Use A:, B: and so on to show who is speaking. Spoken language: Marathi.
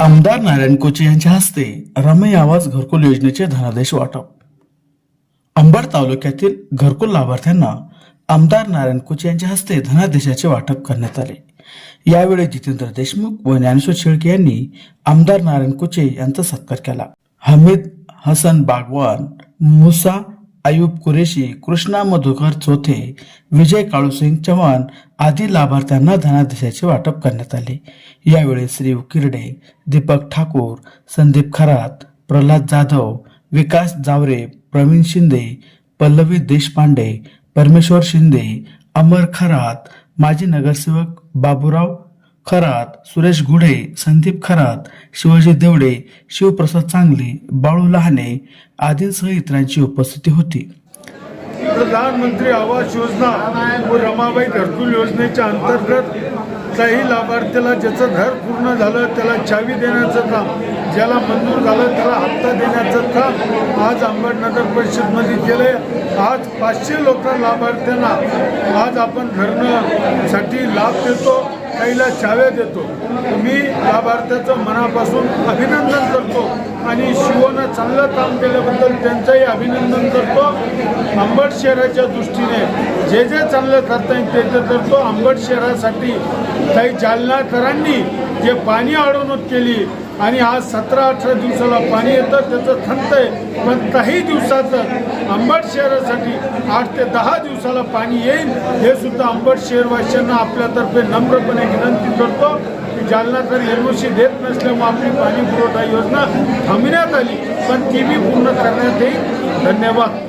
A: आमदार नारायण कोचे यांच्या हस्ते रमय आवाज घरकुल योजनेचे धनादेश वाटप. अंबड तालुक्यातील घरकुल लाभार्थ्यांना आमदार नारायण कोचे यांच्या हस्ते धनादेशाचे वाटप करण्यात आले. यावेळी जितेंद्र देशमुख व ज्ञानेश्वर शेळके यांनी आमदार नारायण कोचे यांचा सत्कार केला. हमीद हसन बागवान मुसा आयुब कुरेशी कृष्णा मधुकर चोथे विजय काळूसिंग चव्हाण आदी लाभार्थ्यांना धनादेशाचे वाटप करण्यात आले. यावेळी श्री किरडे दीपक ठाकूर संदीप खरात प्रल्हाद जाधव विकास जावरे प्रवीण शिंदे पल्लवी देशपांडे परमेश्वर शिंदे अमर खरात माजी नगरसेवक बाबूराव खरात सुरेश घुडे संदीप खरात शिवाजी देवडे शिवप्रसाद चांगली बाळू लहाने आदींसह इतरांची उपस्थिती होती.
B: प्रधानमंत्री आवास योजना व रमाबाई घरकुल योजनेच्या अंतर्गत काही लाभार्थ्याला ज्याचं घर पूर्ण झालं त्याला चावी देण्याचं काम ज्याला मंजूर झालं त्याला हप्ता देण्याचं काम आज अंबड नगर परिषदमध्ये केलं आज पाचशे लोक लाभार्थ्यांना आज आपण घरनं साठी लाभ देतो. काहीला चाव्या देतो. मी लाभार्थ्याचं मनापासून अभिनंदन करतो. आणि शिवनं चांगलं काम केल्याबद्दल त्यांचंही अभिनंदन करतो. आंबट शहराच्या दृष्टीने जे जे चांगलं करता येईल ते ते करतो. आंबट शहरासाठी काही जालनाकरांनी जे पाणी अडवणूक केली आणि आज सतरा अठरा दिवसाला पाणी येतं त्याचं थंत आहे. पण काही दिवसातच अंबड शहरासाठी आठ ते दहा दिवसाला पाणी येईल हे सुद्धा अंबड शहरवासियांना आपल्यातर्फे नम्रपणे विनंती करतो की जालनाकर एनओसी देत नसल्यामुळे आपली पाणी पुरवठा योजना थांबण्यात आली पण ती बी पूर्ण करण्यात येईल. धन्यवाद.